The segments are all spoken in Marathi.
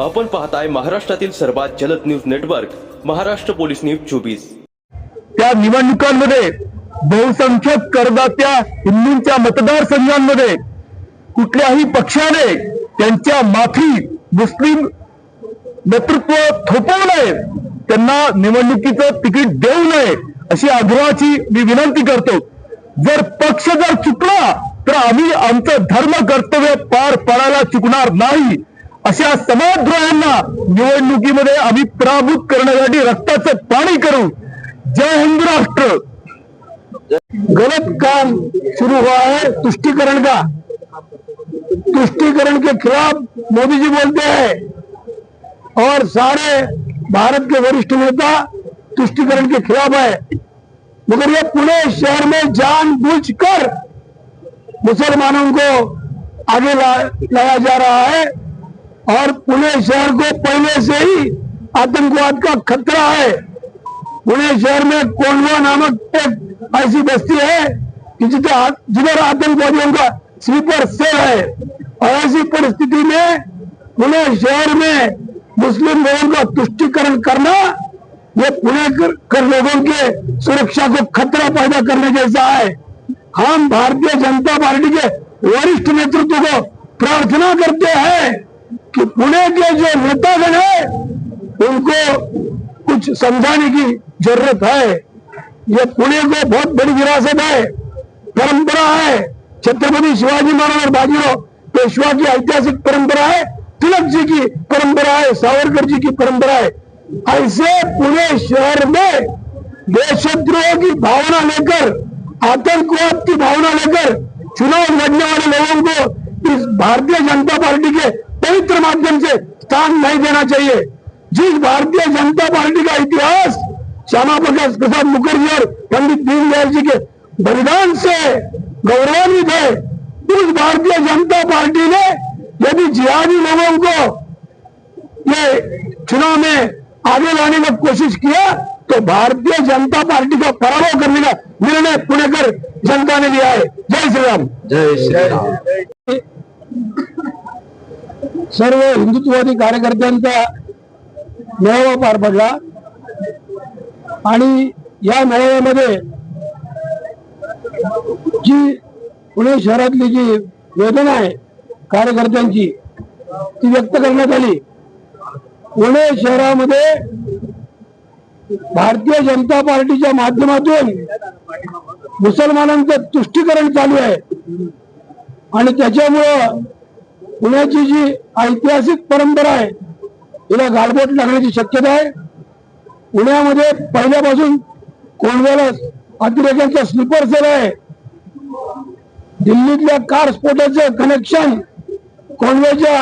आपण पाहताय महाराष्ट्रातील सर्वात जलद news network Maharashtra police news चोवीस. त्या निवडणुकांमध्ये बहुसंख्यक करदात्या हिंदूंच्या मतदारसंघांमध्ये कुठल्याही पक्षाने त्यांच्या माफी मुस्लिम नेतृत्व थोपवू नये त्यांना निवडणुकीचं तिकीट देऊ नये अशी आग्रहाची मी विनंती करतो. जर पक्ष जर चुकला तर आम्ही आमचं धर्म कर्तव्य पार पाडायला चुकणार नाही. अशा समाजद्रोहांना निवडणुकीमध्ये आम्ही पराभूत करण्यासाठी रक्ताचं पाणी करू जय हिंद राष्ट्र. गलत काम शुरू हुआ है तुष्टिकरण का? तुष्टिकरण के खिलाफ मोदी जी बोलते हैं. और सारे भारत के वरिष्ठ नेता तुष्टिकरण के खिलाफ है. मगर ये पुणे शहर में जानबूझकर मुसलमानों को आगे लाया जा रहा है. और पुणे शहर को पहले से ही आतंकवाद का खतरा है। पुणे शहर में कोंडवा नामक एक ऐसी बस्ती है कि जिधर आतंकवादियों का स्लीपर सेल है। और ऐसी परिस्थिति में पुणे शहर में मुस्लिम लोगों का तुष्टिकरण करना ये पुणे कर, कर लोगों के सुरक्षा को खतरा पैदा करने जैसा है। हम भारतीय जनता पार्टी के वरिष्ठ नेतृत्व को प्रार्थना करते हैं। कि पुणे के जो नेतागण है, उनको कुछ समझाने की ज़रूरत है। ये पुणे को बहुत बड़ी विरासत है, परंपरा है। छत्रपति शिवाजी महाराज और बाजीराव पेशवा की ऐतिहासिक परंपरा है, तिलक जी की परंपरा है, सावरकर जी की परंपरा है। ऐसे पुणे शहर में देशद्रोह की भावना लेकर, आतंकवाद की भावना लेकर, चुनाव लड़ने वाले लोगों को इस भारतीय जनता पार्टी के पवित्र माध्यम से स्थान नहीं देना चाहिए। जिस भारतीय जनता पार्टी का इतिहास श्यामा प्रकाश प्रसाद मुखर्जी और पंडित दीनदयाल जी के बलिदान से गौरवान्वित है उस भारतीय जनता पार्टी ने यदि जिहादी लोगों को ये चुनाव में आगे लाने का कोशिश किया तो भारतीय जनता पार्टी का पराभव करने का निर्णय पुणेकर जनता ने लिया है। जय श्री राम। जय श्रीराम सर्व हिंदुत्ववादी कार्यकर्त्यांचा मेळावा पार पडला. आणि या मेळाव्यामध्ये जी पुणे शहरातली जी वेदना आहे कार्यकर्त्यांची ती व्यक्त करण्यात आली. पुणे शहरामध्ये भारतीय जनता पार्टीच्या माध्यमातून मुसलमानांचं तुष्टीकरण चालू आहे. आणि त्याच्यामुळं पुण्याची जी ऐतिहासिक परंपरा आहे तिला गालबोट लागण्याची शक्यता आहे. पुण्यामध्ये पहिल्यापासून कोंडव्याला अतिरेक्यांचा स्लीपर सेल आहे. दिल्लीतल्या कार स्फोटाचं कनेक्शन कोंडव्याच्या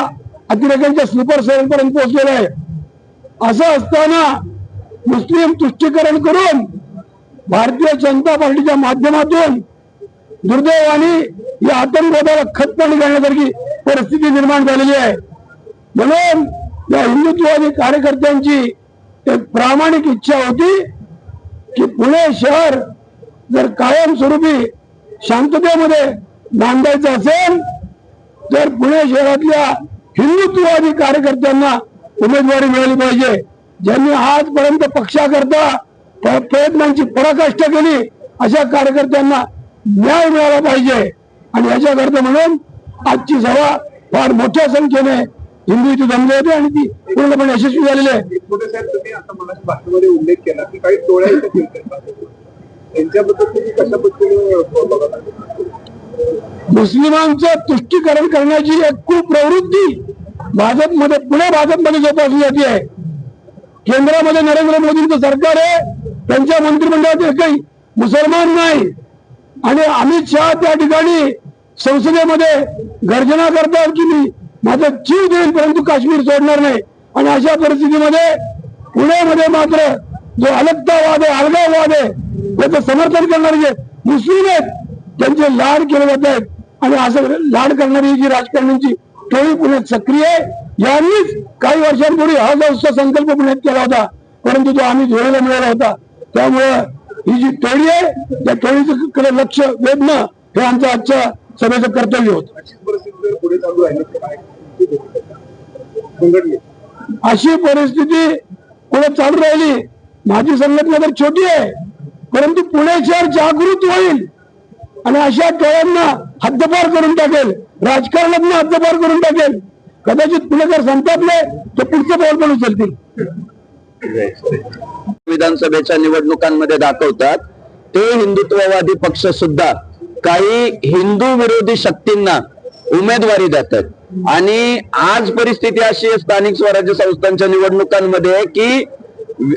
अतिरेक्यांच्या स्लीपर सेल पर्यंत पोहोचलेलं आहे. असं असताना मुस्लिम तुष्टीकरण करून भारतीय जनता पार्टीच्या माध्यमातून दुर्दैवाने या आतंकवादाला खतपाणी घालण्यासारखी परिस्थिती निर्माण झालेली आहे. म्हणून या हिंदुत्ववादी कार्यकर्त्यांची एक प्रामाणिक इच्छा होती की पुणे शहर जर कायमस्वरूपी शांततेमध्ये नांदायचं असेल तर पुणे शहरातल्या हिंदुत्ववादी कार्यकर्त्यांना उमेदवारी मिळाली पाहिजे. ज्यांनी आजपर्यंत पक्षाकरता प्रयत्नांची पराकाष्ठा केली अशा कार्यकर्त्यांना न्याय मिळाला पाहिजे. आणि याच्याकरता म्हणून आजची सभा फार मोठ्या संख्येने हिंदू इथे जमले होते आणि ती पूर्णपणे यशस्वी झालेली आहे. उल्लेख केला की काही मुस्लिमांचं तुष्टीकरण करण्याची एक कुप्रवृत्ती भाजपमध्ये पुणे भाजपमध्ये जोपासली जाते आहे. केंद्रामध्ये नरेंद्र मोदींचं सरकार आहे त्यांच्या मंत्रिमंडळात एकही मुसलमान नाही. आणि अमित शहा त्या ठिकाणी संसदेमध्ये गर्जना करतात की मी. माझा जीव देईल परंतु काश्मीर सोडणार नाही. आणि अशा परिस्थितीमध्ये पुण्यामध्ये मात्र जो अलगतावाद आहे अलगाववाद आहे त्याचं समर्थन करणारे जे मुस्लिम आहेत त्यांचे लाड केले जात आहेत. आणि असं लाड करणारी जी राजकारण्यांची टोळी पुण्यात सक्रिय आहे यांनीच काही वर्षांपूर्वी हा जो संकल्प पुण्यात केला होता परंतु तो आम्ही धुळ्याला मिळाला होता. त्यामुळं ही जी टोळी आहे त्या टोळीचं कडे लक्ष वेधणं हे आमचं आजच्या सभेचं कर्तव्य होतं. अशी परिस्थिती पुढे चालू राहिली माझी संघटना तर छोटी आहे परंतु पुणे शहर जागृत होईल आणि अशा टोळ्यांना हद्दपार करून टाकेल राजकारणातून हद्दपार करून टाकेल. कदाचित पुणेकर संतापले तर पुढचं पाऊल पण उचलतील. विधानसभेच्या निवडणुकांमध्ये दाखवतात ते हिंदुत्ववादी पक्ष सुद्धा काही हिंदू विरोधी शक्तींना उमेदवारी देतात. आणि आज परिस्थिती अशी आहे स्थानिक स्वराज्य संस्थांच्या निवडणुकांमध्ये की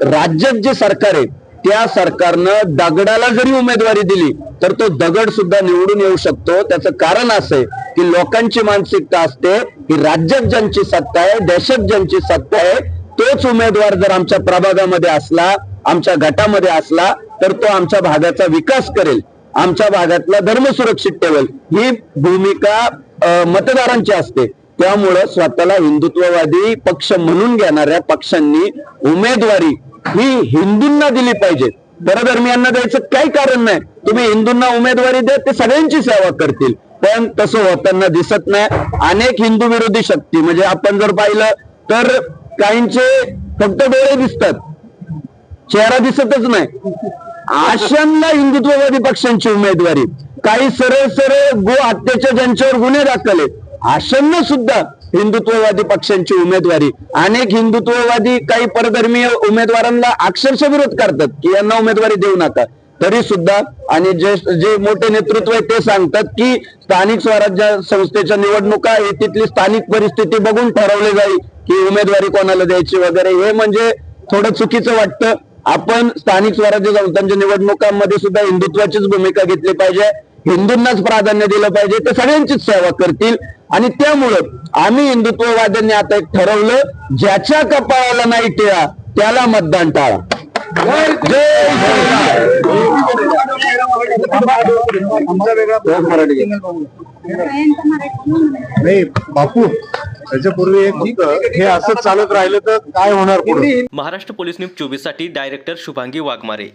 राज्यात जे सरकार आहे त्या सरकारनं दगडाला जरी उमेदवारी दिली तर तो दगड सुद्धा निवडून येऊ शकतो. त्याचं कारण असं आहे की लोकांची मानसिकता असते की राज्यात ज्यांची सत्ता आहे देशात ज्यांची सत्ता आहे तोच उमेदवार जर आमच्या प्रभागामध्ये असला आमच्या गटामध्ये असला तर तो आमच्या भागाचा विकास करेल. आमच्या भागातला धर्म सुरक्षित ठेवेल. ही भूमिका मतदारांची असते. त्यामुळं स्वतःला हिंदुत्ववादी पक्ष म्हणून घेणाऱ्या पक्षांनी उमेदवारी ही हिंदूंना दिली पाहिजे. परधर्मियांना द्यायचं काही कारण नाही. तुम्ही हिंदूंना उमेदवारी द्या ते सगळ्यांची सेवा करतील. पण तसं होताना दिसत नाही. अनेक हिंदू विरोधी शक्ती म्हणजे आपण जर पाहिलं तर काहींचे फक्त डोळे दिसतात. चेहरा दिसतच नाही. आशांना हिंदुत्ववादी पक्षांची उमेदवारी. काही सरळ सरळ गो हत्येच्या ज्यांच्यावर गुन्हे दाखल आहेत आशांना सुद्धा हिंदुत्ववादी पक्षांची उमेदवारी. अनेक हिंदुत्ववादी काही परधर्मीय उमेदवारांना अक्षरशः विरोध करतात की यांना उमेदवारी देऊ नका. तरी सुद्धा आणि जे जे मोठे नेतृत्व आहे ते सांगतात की स्थानिक स्वराज्य संस्थेच्या निवडणुका हे तिथली स्थानिक परिस्थिती बघून ठरवले जाईल की उमेदवारी कोणाला द्यायची वगैरे. हे म्हणजे थोडं चुकीचं वाटतं. आपण स्थानिक स्वराज्य संस्थांच्या निवडणुकांमध्ये सुद्धा हिंदुत्वाचीच भूमिका घेतली पाहिजे हिंदूंनाच प्राधान्य दिलं पाहिजे ते सगळ्यांचीच सेवा करतील. आणि त्यामुळं आम्ही हिंदुत्ववाद्यांनी आता एक ठरवलं ज्याच्या कपाळाला नाही टिळा त्याला मतदान टाळा. जय मराठी. नाही बापू. त्याच्यापूर्वी हे असं चालत राहिलं तर काय होणार महाराष्ट्र पोलीस न्यूज चोवीससाठी डायरेक्टर शुभांगी वाघमारे.